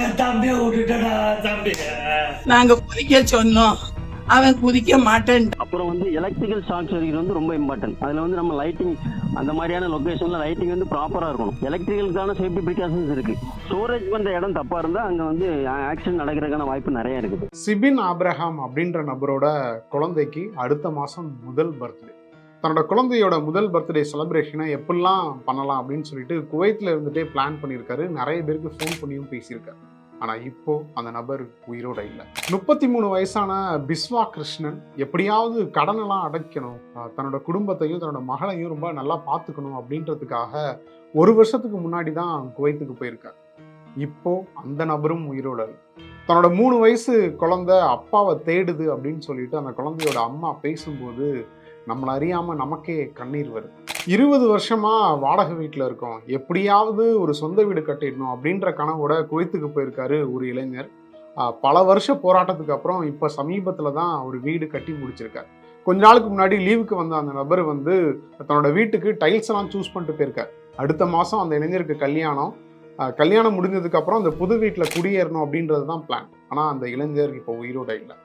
என் தம்பியை விட்டுட்டடா தம்பி. நாங்க குதிக்க சொன்னோம். அவன் குதிக்க மாட்டேன். அப்புறம் வந்து எலக்ட்ரிக்கல் ஷார்ட் சர்க்யூட் வந்து ரொம்ப இம்பார்ட்டன்ட் அதில் வந்து நம்ம லைட்டிங் அந்த மாதிரியான லொக்கேஷனில் லைட்டிங் வந்து ப்ராப்பராக இருக்கணும். எலக்ட்ரிக்கலுக்கான சேஃப்டி ப்ரிகாஷன்ஸ் இருக்கு. ஸ்டோரேஜ் பண்ணுற இடம் தப்பாக இருந்தால் அங்கே வந்து ஆக்சிடென்ட் நடக்கிறதுக்கான வாய்ப்பு நிறைய இருக்குது. சிபின் ஆப்ரஹாம் அப்படின்ற நபரோட குழந்தைக்கு அடுத்த மாதம் முதல் பர்த்டே தன்னோட குழந்தையோட முதல் பர்த்டே செலிப்ரேஷனை எப்படிலாம் பண்ணலாம் அப்படின்னு சொல்லிட்டு குவைத்தில் இருந்துகிட்டே பிளான் பண்ணியிருக்காரு. நிறைய பேருக்கு ஃபோன் பண்ணியும் பேசியிருக்காரு. ஆனால் இப்போ அந்த நபர் உயிரோட இல்லை. முப்பத்தி மூணு வயசான பிஸ்வா கிருஷ்ணன் எப்படியாவது கடனெல்லாம் அடைக்கணும். தன்னோட குடும்பத்தையும் தன்னோட மகளையும் ரொம்ப நல்லா பார்த்துக்கணும் அப்படின்றதுக்காக ஒரு வருஷத்துக்கு முன்னாடி தான் குவைத்துக்கு போயிருக்கார். இப்போ அந்த நபரும் உயிரோட இல்லை. தன்னோட மூணு வயசு குழந்தை அப்பாவை தேடுது அப்படின்னு சொல்லிட்டு அந்த குழந்தையோட அம்மா பேசும்போது நம்மளை அறியாமல் நமக்கே கண்ணீர் வருது இருபது வருஷமாக வாடகை வீட்டில் இருக்கோம். எப்படியாவது ஒரு சொந்த வீடு கட்டிடணும் அப்படின்ற கனவோட குவைத்துக்கு போயிருக்காரு ஒரு இளைஞர். பல வருஷ போராட்டத்துக்கு அப்புறம் இப்போ சமீபத்தில் தான் ஒரு வீடு கட்டி முடிச்சிருக்காரு. கொஞ்ச நாளுக்கு முன்னாடி லீவுக்கு வந்த அந்த நபர் வந்து தன்னோட வீட்டுக்கு டைல்ஸ் எல்லாம் சூஸ் பண்ணிட்டு போயிருக்கார். அடுத்த மாதம் அந்த இளைஞருக்கு கல்யாணம். கல்யாணம் முடிஞ்சதுக்கு அப்புறம் அந்த புது வீட்டில் குடியேறணும் அப்படின்றது தான் பிளான் ஆனால் அந்த இளைஞர் இப்போ உயிரோட இல்லை.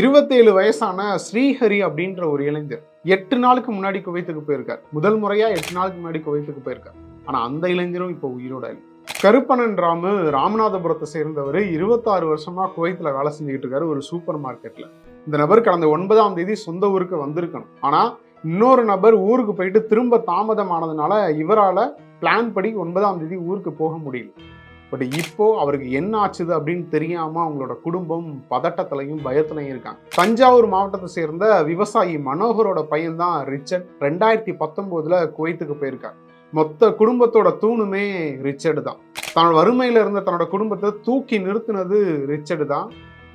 இருபத்தேழு வயசான ஸ்ரீஹரி அப்படின்ற ஒரு இளைஞர் எட்டு நாளுக்கு முன்னாடி குவைத்துக்கு போயிருக்கார். முதல் முறையா எட்டு நாளுக்கு முன்னாடி குவைத்துக்கு போயிருக்கார். ஆனா அந்த இளைஞரும் இப்போ உயிரோட இல்லை. கருப்பணன் ராமு ராமநாதபுரத்தை சேர்ந்தவர் இருபத்தாறு வருஷமா குவைத்துல வேலை செஞ்சுக்கிட்டு இருக்காரு ஒரு சூப்பர் மார்க்கெட்ல. இந்த நபர் கடந்த ஒன்பதாம் தேதி சொந்த ஊருக்கு வந்திருக்கணும். ஆனா இன்னொரு நபர் ஊருக்கு போயிட்டு திரும்ப தாமதமானதுனால இவரால பிளான் படி ஒன்பதாம் தேதி ஊருக்கு போக முடியல. பட் இப்போ அவருக்கு என்ன ஆச்சுது அப்படின்னு தெரியாம அவங்களோட குடும்பம் பதட்டத்திலையும் பயத்திலையும் இருக்காங்க. தஞ்சாவூர் மாவட்டத்தை சேர்ந்த விவசாயி மனோகரோட பையன் தான் ரிச்சர்ட். ரெண்டாயிரத்தி பத்தொன்பதுல குவைத்துக்கு போயிருக்கார். மொத்த குடும்பத்தோட தூணுமே ரிச்சர்டு தான். தன்னோட வறுமையில இருந்த தன்னோட குடும்பத்தை தூக்கி நிறுத்தினது ரிச்சர்டு தான்.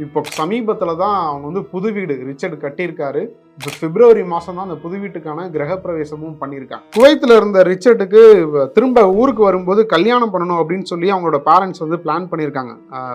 இப்போ சமீபத்தில் தான் அவங்க வந்து புது வீடு ரிச்சர்டு கட்டியிருக்காரு. இப்போ பிப்ரவரி மாதம் தான் அந்த புது வீட்டுக்கான கிரகப்பிரவேசமும் பண்ணியிருக்காங்க. குவைத்தில் இருந்த ரிச்சர்டுக்கு திரும்ப ஊருக்கு வரும்போது கல்யாணம் பண்ணணும் அப்படின்னு சொல்லி அவங்களோட பேரண்ட்ஸ் வந்து பிளான் பண்ணியிருக்காங்க.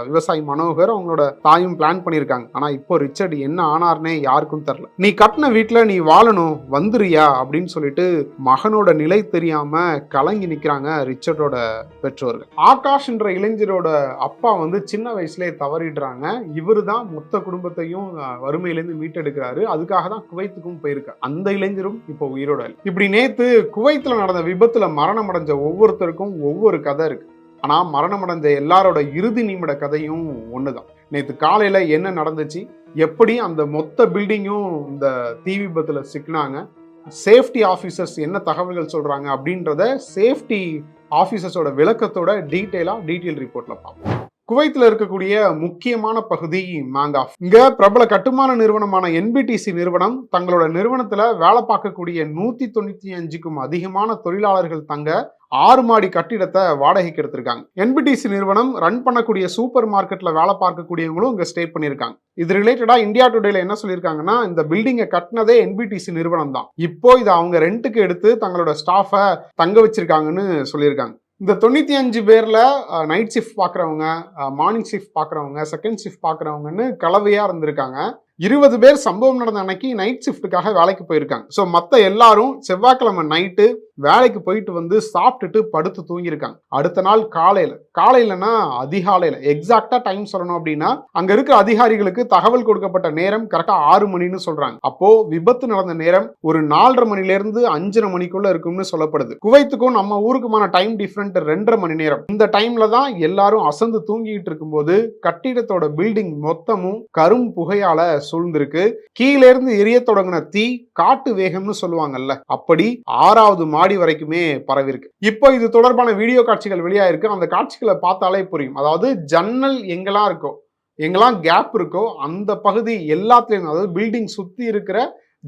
விவசாயி மனோகர் அவங்களோட தாயும் பிளான் பண்ணியிருக்காங்க. ஆனால் இப்போ ரிச்சர்டு என்ன ஆனார்னே யாருக்கும் தெரில நீ கட்டின வீட்டில் நீ வாழணும் வந்துறியா அப்படின்னு சொல்லிட்டு மகனோட நிலை தெரியாம கலங்கி நிற்கிறாங்க ரிச்சர்டோட பெற்றோர்கள். ஆகாஷ் என்ற இளைஞரோட அப்பா வந்து சின்ன வயசுலேயே தவறிடுறாங்க. இவரு தான் மொத்த குடும்பத்தையும் வறுமையிலேருந்து மீட்டெடுக்கிறாரு. அதுக்காக தான் குவைத்துக்கும் போயிருக்கு அந்த இளைஞரும் இப்போ உயிரோட இல்லை. இப்படி நேத்து குவைத்துல நடந்த விபத்துல மரணம் அடைஞ்ச ஒவ்வொருத்தருக்கும் ஒவ்வொரு கதை இருக்கு. ஆனா மரணம் அடைஞ்ச எல்லாரோட இறுதி நிமிட கதையும் ஒண்ணுதான். நேத்து காலையில என்ன நடந்துச்சு? எப்படி அந்த மொத்த பில்டிங்கும் இந்த தீ விபத்துல சிக்கினாங்க? சேஃப்டி ஆஃபீஸர்ஸ் என்ன தகவல்கள் சொல்றாங்க அப்படின்றத சேஃப்டி ஆஃபீஸர்ஸோட விளக்கத்தோட டீட்டெயிலாக டீட்டெயில் ரிப்போர்ட்டில் பார்ப்போம். குவைத்தில் இருக்கக்கூடிய முக்கியமான பகுதி மாங்காஃப் இங்க பிரபல கட்டுமான நிறுவனமான என்பிடிசி நிறுவனம் தங்களோட நிறுவனத்துல வேலை பார்க்கக்கூடிய நூத்தி தொண்ணூத்தி அஞ்சுக்கும் அதிகமான தொழிலாளர்கள் தங்க ஆறு மாடி கட்டிடத்தை வாடகைக்கு எடுத்திருக்காங்க. என்பிடிசி நிறுவனம் ரன் பண்ணக்கூடிய சூப்பர் மார்க்கெட்ல வேலை பார்க்கக்கூடியவங்களும் இங்க ஸ்டே பண்ணியிருக்காங்க. இது ரிலேட்டடா இந்தியா டுடேல என்ன சொல்லியிருக்காங்கன்னா இந்த பில்டிங்கை கட்டினதே என்பிடிசி நிறுவனம் தான். இப்போ இதை அவங்க ரெண்ட்டுக்கு எடுத்து தங்களோட ஸ்டாஃபை தங்க வச்சிருக்காங்கன்னு சொல்லியிருக்காங்க. இந்த தொண்ணூற்றி அஞ்சு பேரில் நைட் ஷிஃப்ட் பார்க்குறவங்க மார்னிங் ஷிஃப்ட் பார்க்குறவங்க செகண்ட் ஷிஃப்ட் பார்க்குறவங்கன்னு கலவையாக இருந்திருக்காங்க. இருபது பேர் சம்பவம் நடந்த அன்னைக்கு நைட் ஷிஃப்ட்டுக்காக வேலைக்கு போயிருக்காங்க. ஸோ மற்ற எல்லாரும் செவ்வாய்க்கிழமை நைட்டு வேலைக்கு போயிட்டு வந்து சாப்பிட்டுட்டு படுத்து தூங்கியிருக்காங்க. அடுத்த நாள் காலையில் காலையிலனா அதிகாலையில் எக்ஸாக்டா டைம் சொல்லணும் அப்படின்னா அங்க இருக்க அதிகாரிகளுக்கு தகவல் கொடுக்கப்பட்ட நேரம் கரெக்டா ஆறு மணின்னு சொல்றாங்க. அப்போ விபத்து நடந்த நேரம் ஒரு நாலரை மணில இருந்து அஞ்சரை மணிக்குள்ள இருக்கும்னு சொல்லப்படுது. குவைத்துக்கும் நம்ம ஊருக்குமான டைம் டிஃப்ரெண்ட் ரெண்டரை மணி நேரம். இந்த டைம்ல தான் எல்லாரும் அசந்து தூங்கிட்டு இருக்கும்போது கட்டிடத்தோட பில்டிங் மொத்தமும் கரும் புகையால சூழ்ந்திருக்கு. கீழே இருந்து எரிய தொடங்கின தீ காட்டு வேகம்னு சொல்லுவாங்கல்ல அப்படி ஆறாவது மாடி வரைக்குமே பரவிருக்கு இப்போ இது தொடர்பான வீடியோ காட்சிகள் வெளியாயிருக்கு. அந்த காட்சிகளை பார்த்தாலே புரியும். அதாவது ஜன்னல் எங்கெல்லாம் இருக்கோ எங்கெல்லாம் கேப் இருக்கோ அந்த பகுதி எல்லாத்துலேயும் அதாவது பில்டிங் சுற்றி இருக்கிற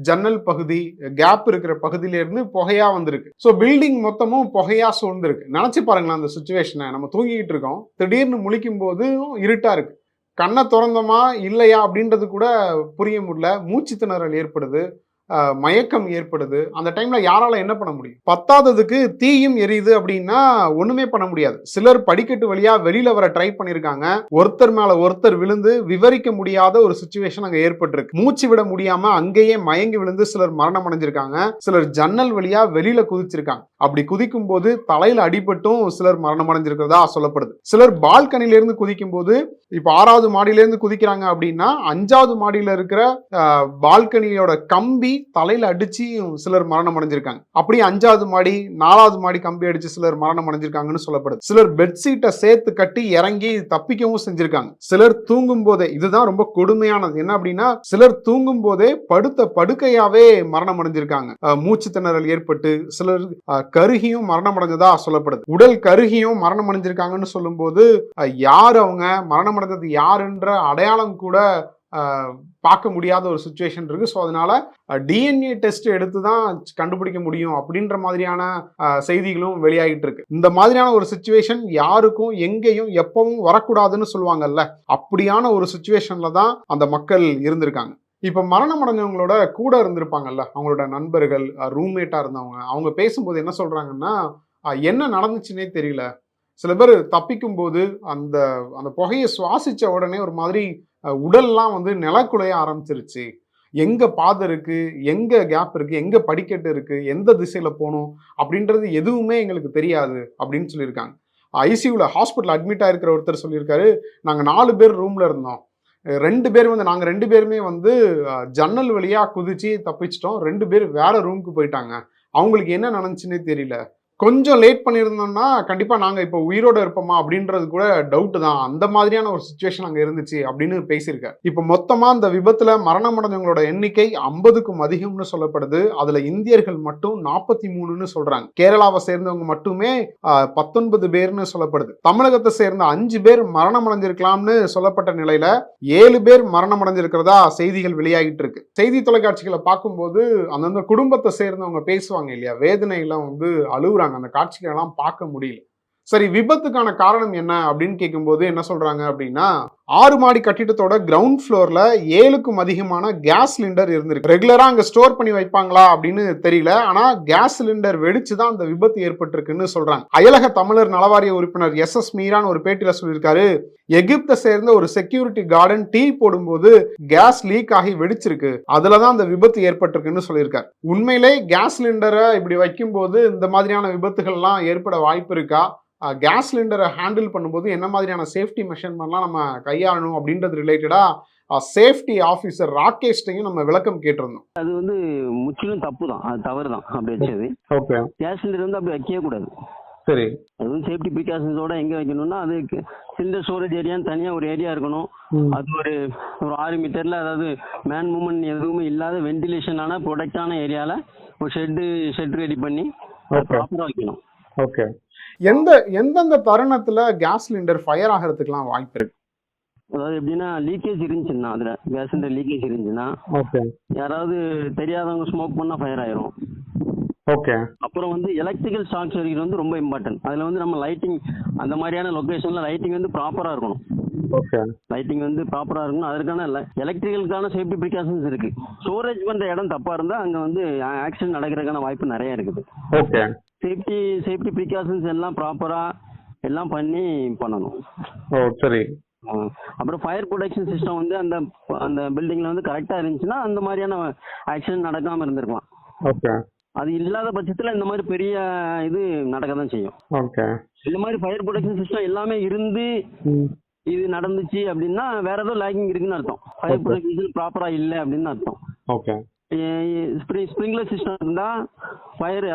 ஜன்னல் பகுதி கேப் இருக்கிற பகுதியிலேருந்து புகையாக வந்திருக்கு. ஸோ பில்டிங் மொத்தமும் புகையாக சூழ்ந்துருக்கு. நினச்சி பாருங்களேன் அந்த சுச்சுவேஷனை நம்ம தூங்கிக்கிட்டு இருக்கோம். திடீர்னு முழிக்கும் போது இருட்டாக இருக்குது கண்ணை திறந்தோமா இல்லையா அப்படின்றது கூட புரிய முடியல. மூச்சு திணறல் ஏற்படுது. மயக்கம் ஏற்படுது. அந்த டைமில் யாரால் என்ன பண்ண முடியும்? பத்தாததுக்கு தீயும் எரியுது அப்படின்னா ஒன்றுமே பண்ண முடியாது. சிலர் படிக்கட்டு வழியாக வெளியில் வர ட்ரை பண்ணியிருக்காங்க ஒருத்தர் மேலே ஒருத்தர் விழுந்து விவரிக்க முடியாத ஒரு சுச்சுவேஷன் அங்கே ஏற்பட்டிருக்கு. மூச்சு விட முடியாமல் அங்கேயே மயங்கி விழுந்து சிலர் மரணம் அடைஞ்சிருக்காங்க. சிலர் ஜன்னல் வழியாக வெளியில் குதிச்சிருக்காங்க. அப்படி குதிக்கும் போது தலையில அடிபட்டும் சிலர் மரணம் அடைஞ்சிருக்கிறதா சொல்லப்படுது. சிலர் பால்கனிலேருந்து குதிக்கும் போது இப்ப ஆறாவது மாடியிலேருந்து குதிக்கிறாங்க அப்படின்னா அஞ்சாவது மாடியில இருக்கிற பால்கனியோட கம்பி தலையில அடிச்சு சிலர் மரணம் அடைஞ்சிருக்காங்க அப்படி அஞ்சாவது மாடி நாலாவது மாடி கம்பி அடிச்சு சிலர் மரணம் அடைஞ்சிருக்காங்கன்னு சொல்லப்படுது. சிலர் பெட்ஷீட்டை சேர்த்து கட்டி இறங்கி தப்பிக்கவும் செஞ்சிருக்காங்க. சிலர் தூங்கும் போதே இதுதான் ரொம்ப கொடுமையானது. என்ன அப்படின்னா சிலர் தூங்கும் போதே படுத்த படுக்கையாவே மரணம் அடைஞ்சிருக்காங்க மூச்சு திணறல் ஏற்பட்டு சிலர் கருகியும் மரணம் அடைஞ்சதா சொல்லப்படுது. உடல் கருகியும் மரணம் அடைஞ்சிருக்காங்கன்னு சொல்லும்போது யார் அவங்க? மரணம் அடைஞ்சது யாருன்ற அடையாளம் கூட பார்க்க முடியாத ஒரு சுச்சுவேஷன் இருக்கு. ஸோ அதனால டிஎன்ஏ டெஸ்ட் எடுத்து தான் கண்டுபிடிக்க முடியும் அப்படின்ற மாதிரியான செய்திகளும் வெளியாகிட்டு இருக்கு. இந்த மாதிரியான ஒரு சுச்சுவேஷன் யாருக்கும் எங்கேயும் எப்பவும் வரக்கூடாதுன்னு சொல்லுவாங்கல்ல? அப்படியான ஒரு சுச்சுவேஷனில் தான் அந்த மக்கள் இருந்திருக்காங்க. இப்போ மரணம் அடைஞ்சவங்களோட கூட இருந்திருப்பாங்கல்ல அவங்களோட நண்பர்கள் ரூம்மேட்டாக இருந்தவங்க அவங்க பேசும்போது என்ன சொல்கிறாங்கன்னா என்ன நடந்துச்சுன்னே தெரியல. சில பேர் தப்பிக்கும் போது அந்த அந்த புகையை சுவாசித்த உடனே ஒரு மாதிரி உடல்லாம் வந்து நிலக்குலைய ஆரம்பிச்சிருச்சு. எங்கே பாதை இருக்குது எங்கே கேப் இருக்குது எங்கே படிக்கட்டு இருக்குது எந்த திசையில் போகணும்? அப்படின்றது எதுவுமே எங்களுக்கு தெரியாது அப்படின்னு சொல்லியிருக்காங்க. ஐசியூவில் ஹாஸ்பிட்டல் அட்மிட் ஆகிருக்கிற ஒருத்தர் சொல்லியிருக்காரு நாங்கள் நாலு பேர் ரூமில் இருந்தோம். ரெண்டு பேரும் வந்து நாங்கள் ரெண்டு பேருமே வந்து ஜன்னல் வழியாக குதிச்சு தப்பிச்சிட்டோம். ரெண்டு பேர் வேற ரூமுக்கு போயிட்டாங்க. அவங்களுக்கு என்ன நடந்துச்சுன்னே தெரியல. கொஞ்சம் லேட் பண்ணியிருந்தோம்னா கண்டிப்பாக நாங்கள் இப்போ உயிரோட இருப்போமா அப்படின்றது கூட டவுட்டு தான். அந்த மாதிரியான ஒரு சுச்சுவேஷன் அங்கே இருந்துச்சு அப்படின்னு பேசியிருக்காரு. இப்போ மொத்தமாக அந்த விபத்தில் மரணம் அடைஞ்சவங்களோட எண்ணிக்கை ஐம்பதுக்கும் அதிகம்னு சொல்லப்படுது. அதில் இந்தியர்கள் மட்டும் நாற்பத்தி மூணுன்னு சொல்கிறாங்க கேரளாவை சேர்ந்தவங்க மட்டுமே பத்தொன்பது பேர்னு சொல்லப்படுது. தமிழகத்தை சேர்ந்த அஞ்சு பேர் மரணம் அடைஞ்சிருக்கலாம்னு சொல்லப்பட்ட நிலையில் ஏழு பேர் மரணம் அடைஞ்சிருக்கிறதா செய்திகள் வெளியாகிட்டு இருக்கு. செய்தி தொலைக்காட்சிகளை பார்க்கும்போது அந்தந்த குடும்பத்தை சேர்ந்தவங்க பேசுவாங்க இல்லையா? வேதனையெல்லாம் வந்து அழுகுறாங்க. அந்த காட்சிகளை எல்லாம் பார்க்க முடியல. சரி விபத்துக்கான காரணம் என்ன அப்படின்னு கேட்கும்போது என்ன சொல்றாங்க அப்படின்னா ஆறு மாடி கட்டிடத்தோட கிரவுண்ட் ஃப்ளோரில் ஏழுக்கும் அதிகமான கேஸ் சிலிண்டர் இருந்திருக்கு. ரெகுலராக அங்கே ஸ்டோர் பண்ணி வைப்பாங்களா அப்படின்னு தெரியல. ஆனால் கேஸ் சிலிண்டர் வெடிச்சு தான் அந்த விபத்து ஏற்பட்டிருக்குன்னு சொல்கிறாங்க அயலக தமிழர் நலவாரிய உறுப்பினர் எஸ். எஸ். மீரான் ஒரு பேட்டியில் சொல்லியிருக்காரு. எகிப்தை சேர்ந்த ஒரு செக்யூரிட்டி கார்டன் டீ போடும்போது கேஸ் லீக் ஆகி வெடிச்சிருக்கு. அதில் தான் அந்த விபத்து ஏற்பட்டிருக்குன்னு சொல்லியிருக்காரு. உண்மையிலே கேஸ் சிலிண்டரை இப்படி வைக்கும்போது இந்த மாதிரியான விபத்துகள்லாம் ஏற்பட வாய்ப்பு இருக்கா? கேஸ் சிலிண்டரை ஹேண்டில் பண்ணும்போது என்ன மாதிரியான சேஃப்டி மெஷர்மெண்ட்லாம் நம்ம கையாளணும் அப்படின்றது ரிலேட்டடா சேஃப்டி ஆஃபீஸர் ராகேஷ்டையும் நம்ம விளக்கம் கேட்டிருந்தோம். அது வந்து முற்றிலும் தப்பு தான் அது தவறு தான் அப்படி வச்சது. ஓகே. கேஸ் சிலிண்டர் வந்து அப்படி வைக்கவே கூடாது. சரி. அது வந்து சேஃப்டி ப்ரிகாஷன்ஸோட எங்க வைக்கணும்னா அது சிலிண்டர் ஸ்டோரேஜ் ஏரியான்னு தனியா ஒரு ஏரியா இருக்கணும். அது ஒரு ஒரு ஆறு மீட்டர்ல அதாவது மேன் மூமெண்ட் எதுவுமே இல்லாத வென்டிலேஷனான ப்ரொடக்டான ஏரியால ஒரு ஷெட்டு ஷெட் ரெடி பண்ணி. ப்ராப்பரா வைக்கணும். ஓகே. எந்த எந்தெந்த தருணத்துல கேஸ் சிலிண்டர் ஃபயர் ஆகிறதுக்குலாம் வாய்ப்பு இருக்கு? அதாவது எப்படின்னா லீக்கேஜ் இருந்துச்சுன்னா அதுல கேஸ் சிலிண்டர் லீக்கேஜ் இருந்துச்சுன்னா ஓகே. யாராவது தெரியாதவங்க ஸ்மோக் பண்ணா ஃபயர் ஆயிரும். ஓகே. அப்புறம் வந்து எலக்ட்ரிக்கல் ஷாக் சர்க்யூட் வந்து ரொம்ப இம்பார்ட்டன்ட் அதுல வந்து நம்ம லைட்டிங் அந்த மாதிரியான லொகேஷன்ல லைட்டிங் வந்து ப்ராப்பரா இருக்கணும். ஓகே. லைட்டிங் வந்து ப்ராப்பரா இருக்கணும். அதற்கான எலக்ட்ரிக்கலுக்கான சேஃப்டி ப்ரிகாஷன்ஸ் இருக்கு. ஸ்டோரேஜ் பண்ற இடம் தப்பா இருந்தா அங்க வந்து ஆக்சிடென்ட் நடக்கிறதுக்கான வாய்ப்பு நிறைய இருக்குது. ஓகே. சேஃப்டி சேஃப்டி ப்ரிகாஷன்ஸ் எல்லாம் ப்ராப்பரா எல்லாம் பண்ணி பண்ணணும். ஓ சரி. அப்புறம் ஃபயர் ப்ரொடெக்ஷன் சிஸ்டம் வந்து அந்த அந்த பில்டிங்ல வந்து கரெக்டா இருந்துச்சுன்னா அந்த மாதிரியான ஆக்சிடென்ட் நடக்காம இருந்திருக்கலாம். ஓகே. அது இல்லாத பட்சத்துல இந்த மாதிரி பெரிய இது நடக்க தான் செய்யும். ஓகே. இந்த மாதிரி ஃபயர் ப்ரொடெக்ஷன் சிஸ்டம் எல்லாமே இருந்து இது நடந்துச்சு அப்படின்னா வேற ஏதோ லேக்கிங் இருக்குன்னு அர்த்தம். ஃபயர் ப்ரொடெக்ஷன் ப்ராப்பரா இல்லை அப்படின்னு அர்த்தம். ஓகே. ஸ்ப்ரிங்க்லர் சிஸ்டம் இருந்தா ஃபயர்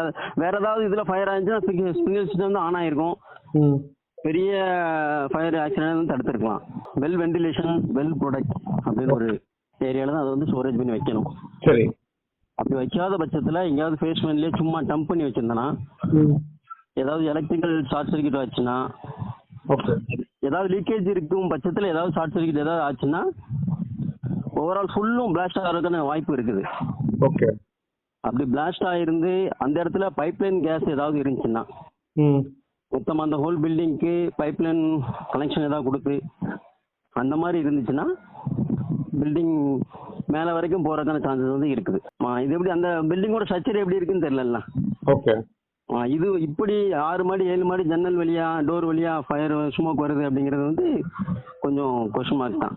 வேற ஏதாவது இதுல ஃபயர் ஆயிருந்துச்சுன்னா ஸ்ப்ரிங்க்லர் சிஸ்டம் வந்து ஆன் ஆயிருக்கும். பெரிய ஃபயர் ஆக்சிடென்ட் தடுத்திருக்கலாம். வெல் வென்டிலேஷன் வெல் ப்ரொடக்ட் அப்படின்னு ஒரு ஏரியால தான் அதை வந்து ஸ்டோரேஜ் பண்ணி வைக்கணும். சரி. அப்படி வைக்காத பட்சத்துல எங்கேயாவது ஃபேஸ் பண்ணலையே சும்மா டம்ப் பண்ணி வச்சிருந்தனா ஏதாவது எலக்ட்ரிக்கல் ஷார்ட் சர்க்யூட் ஆச்சுன்னா ஏதாவது லீக்கேஜ் இருக்கும் பட்சத்துல ஏதாவது ஷார்ட் சர்க்யூட் ஏதாவது ஆச்சுன்னா ஓவரால் ஃபுல்லும் பிளாஸ்ட் ஆகிறதுக்கான வாய்ப்பு இருக்குது. ஓகே அப்படி பிளாஸ்ட் ஆயிருந்து அந்த இடத்துல பைப்லைன் கேஸ் ஏதாவது இருந்துச்சுன்னா மொத்தமாக அந்த ஹோல் பில்டிங்க்கு பைப்லைன் கனெக்ஷன் ஏதாவது கொடுத்து அந்த மாதிரி இருந்துச்சுன்னா பில்டிங் மேலே வரைக்கும் போகிறதுக்கான சான்சஸ் வந்து இருக்குது. இது எப்படி அந்த பில்டிங்கோட ஸ்ட்ரக்சர் எப்படி இருக்குன்னு தெரியல ஓகே இது இப்படி ஆறு மாடி ஏழு மாடி ஜன்னல் வழியா டோர் வழியா ஃபயர் ஸ்மோக் வருது அப்படிங்கிறது வந்து கொஞ்சம் கொஷன் மார்க் தான்.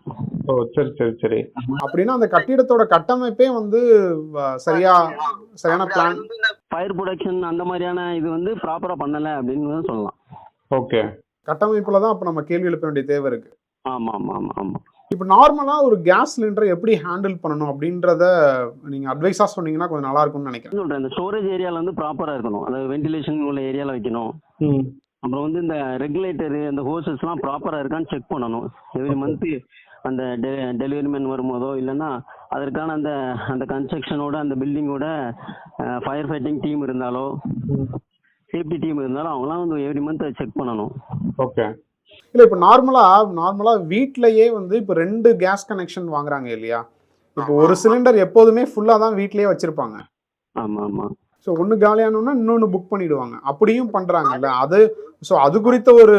ஓ சரி சரி சரி. அப்படின்னா அந்த கட்டிடத்தோட கட்டமைப்பே வந்து சரியா சரியான பிளான் ஃபயர் ப்ரொடக்ஷன் அந்த மாதிரியான இது வந்து ப்ராப்பராக பண்ணலை அப்படின்னு சொல்லலாம். ஓகே கட்டமைப்புல தான் அப்ப நம்ம கேள்வி எழுப்ப வேண்டிய தேவை இருக்கு. ஆமாம் ஆமாம் ஆமாம் ஆமாம் இப்போ நார்மலா ஒரு கேஸ் சிலிண்டரை எப்படி ஹேண்டில் பண்ணணும் அப்படின்றத நீங்க அட்வைஸா சொன்னீங்கன்னா கொஞ்சம் நல்லா இருக்கும்னு நினைக்கிறேன். இந்த ஸ்டோரேஜ் ஏரியாவில் வந்து ப்ராப்பராக இருக்கணும். அதாவது வென்டிலேஷன் உள்ள ஏரியாவில் வைக்கணும். அப்புறம் வந்து இந்த ரெகுலேட்டரு அந்த ஹோசஸ்லாம் ப்ராப்பராக இருக்கான்னு செக் பண்ணணும். எவ்ரி மந்த்து அந்த டெ டெலிவரி மேன் வரும்போதோ இல்லைன்னா அதற்கான அந்த அந்த கன்ஸ்ட்ரக்ஷனோட அந்த பில்டிங்கோட ஃபயர் ஃபைட்டிங் டீம் இருந்தாலோ சேஃப்டி டீம் இருந்தாலும் அவங்களாம் வந்து எவ்ரி மந்த் செக் பண்ணணும். ஓகே இல்ல இப்போ நார்மலா நார்மலா வீட்லயே வந்து இப்போ ரெண்டு கேஸ் கனெக்ஷன் வாங்குறாங்க இல்லையா? இப்போ ஒரு சிலிண்டர் எப்போதுமே ஃபுல்லா தான் வீட்லயே வச்சிருப்பாங்க. ஆமாம் ஆமாம் ஸோ ஒன்று காலியானோன்னா இன்னொன்று புக் பண்ணிடுவாங்க. அப்படியும் பண்றாங்கல்ல. அது ஸோ அது குறித்த ஒரு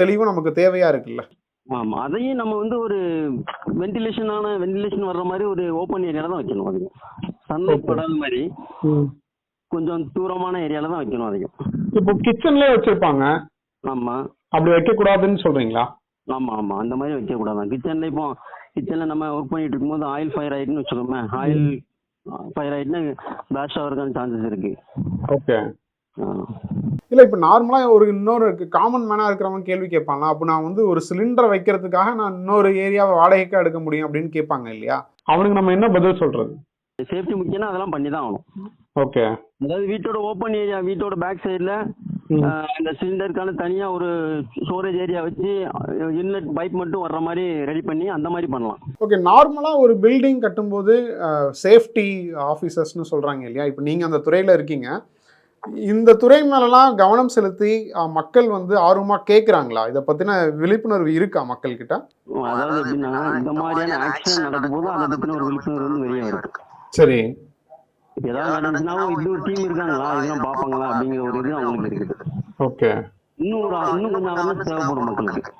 தெளிவும் நமக்கு தேவையா இருக்குல்ல? ஆமாம் அதையும் நம்ம வந்து ஒரு வென்டிலேஷனான வென்டிலேஷன் வர்ற மாதிரி ஒரு ஓப்பன் ஏரியாவில் தான் வைக்கணும் அதுக்கு சன்லைட் படாத மாதிரி கொஞ்சம் தூரமான ஏரியாவில் தான் வைக்கணும் அதுக்கும் இப்போ கிச்சன்லயே வச்சிருப்பாங்க. ஆமாம் அப்படி வைக்கக்கூடாதுன்னு சொல்றீங்களா? ஆமாம் ஆமாம் அந்த மாதிரி வைக்கக்கூடாதான் கிச்சனில் இப்போ கிச்சனில் நம்ம ஒர்க் பண்ணிட்டு இருக்கும்போது ஆயில் ஃபயர் ஆயிட்டுன்னு வச்சுக்கோமே ஆயில் ஃபயர் ஆயிட்டுன்னா பிளாஸ்ட் ஆகிறதுக்கான சான்சஸ் இருக்கு. ஓகே. இல்ல இப்போ நார்மலா ஒரு இன்னொரு காமன் மேனா இருக்கிறவங்க கேள்வி கேட்பாங்க அப்போ நான் வந்து ஒரு சிலிண்டரை வைக்கிறதுக்காக நான் இன்னொரு ஏரியாவை வாடகைக்கா எடுக்க முடியும் அப்படின்னு கேட்பாங்க இல்லையா? அவனுக்கு நம்ம என்ன பதில் சொல்றது? சேஃப்டி முக்கியம்னா அதெல்லாம் பண்ணி தான் ஆகணும். ஓகே. அதாவது வீட்டோட ஓப்பன் ஏரியா வீட்டோட பேக் சைடில் அந்த சிலிண்டருக்கான தனியாக ஒரு ஸ்டோரேஜ் ஏரியா வச்சு இன்லெட் பைப் மட்டும் வர்ற மாதிரி ரெடி பண்ணி அந்த மாதிரி பண்ணலாம். ஓகே நார்மலாக ஒரு பில்டிங் கட்டும்போது சேஃப்டி ஆஃபீஸர்ஸ்னு சொல்கிறாங்க இல்லையா? இப்போ நீங்கள் அந்த துறையில் இருக்கீங்க. இந்த துறை மேலலாம் கவனம் செலுத்தி மக்கள் வந்து ஆர்வமாக கேட்குறாங்களா இதை பற்றின விழிப்புணர்வு இருக்கா மக்கள்கிட்ட? அதாவது எப்படின்னா இந்த மாதிரியான ஆக்சிடென்ட் நடக்கும்போது அதை பற்றின ஒரு விழிப்புணர்வு வந்து வெளியே வருது சரி. ஏதாவது நடந்துச்சுன்னா இது ஒரு டீம் இருக்காங்களா? இதெல்லாம் பார்ப்பாங்களா? அப்படிங்கிற ஒரு இது அவங்களுக்கு இருக்குது. ஓகே. இன்னும் ஒரு இன்னும் கொஞ்சம் அவேர்னஸ் தேவைப்படும் மக்களுக்கு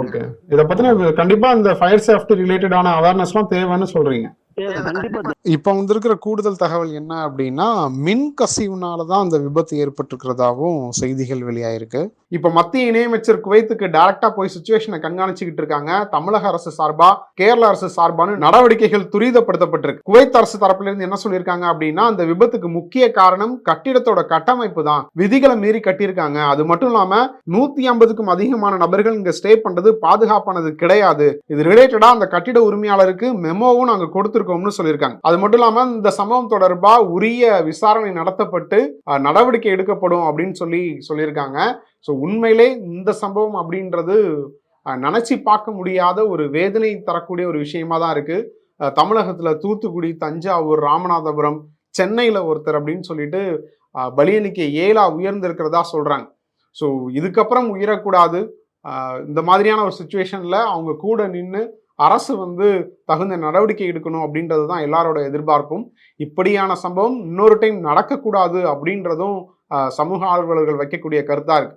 ஓகே. இதை பற்றின கண்டிப்பாக இந்த ஃபயர் சேஃப்டி ரிலேட்டடான அவேர்னஸ்லாம் தேவைன்னு கண்டிப்பா தேவை. இப்போ வந்திருக்கிற கூடுதல் தகவல் என்ன அப்படின்னா மின் கசிவுனால தான் அந்த விபத்து ஏற்பட்டிருக்கிறதாவும் செய்திகள் வெளியாயிருக்கு. இப்போ மத்திய இணையமைச்சர் குவைத்துக்கு டைரக்டா போய் சுச்சுவேஷனை கண்காணிச்சுக்கிட்டு இருக்காங்க. தமிழக அரசு சார்பா கேரள அரசு சார்பான நடவடிக்கைகள் துரிதப்படுத்தப்பட்டிருக்கு. குவைத் அரசு தரப்புல இருந்து என்ன சொல்லியிருக்காங்க அப்படின்னா அந்த விபத்துக்கு முக்கிய காரணம் கட்டிடத்தோட கட்டமைப்பு தான். விதிகளை மீறி கட்டியிருக்காங்க. அது மட்டும் இல்லாம நூத்தி ஐம்பதுக்கும் அதிகமான நபர்கள் இங்க ஸ்டே பண்றது பாதுகாப்பானது கிடையாது. இது ரிலேட்டடா அந்த கட்டிட உரிமையாளருக்கு மெமோவும் நாங்க கொடுத்திருக்கோம்னு சொல்லியிருக்காங்க. அது மட்டும் இல்லாம இந்த சம்பவம் தொடர்பா உரிய விசாரணை நடத்தப்பட்டு நடவடிக்கை எடுக்கப்படும் அப்படின்னு சொல்லி சொல்லியிருக்காங்க. ஸோ உண்மையிலே இந்த சம்பவம் அப்படின்றது நினச்சி நினைச்சு பார்க்க முடியாத ஒரு வேதனை தரக்கூடிய ஒரு விஷயமா தான் இருக்கு. தமிழகத்தில் தமிழகத்துல தூத்துக்குடி தஞ்சாவூர் ராமநாதபுரம் சென்னையில ஒருத்தர் அப்படின்னு சொல்லிட்டு பலி எண்ணிக்கை ஏழா உயர்ந்திருக்கிறதா சொல்றாங்க. ஸோ இதுக்கப்புறம் உயரக்கூடாது. இந்த மாதிரியான ஒரு சுச்சுவேஷன்ல அவங்க கூட நின்று அரசு வந்து தகுந்த நடவடிக்கை எடுக்கணும் அப்படின்றது தான் எல்லாரோட எதிர்பார்ப்பும். இப்படியான சம்பவம் இன்னொரு டைம் நடக்கக்கூடாது அப்படின்றதும் சமூக ஆர்வலர்கள் வைக்கக்கூடிய கருத்தாக இருக்கு.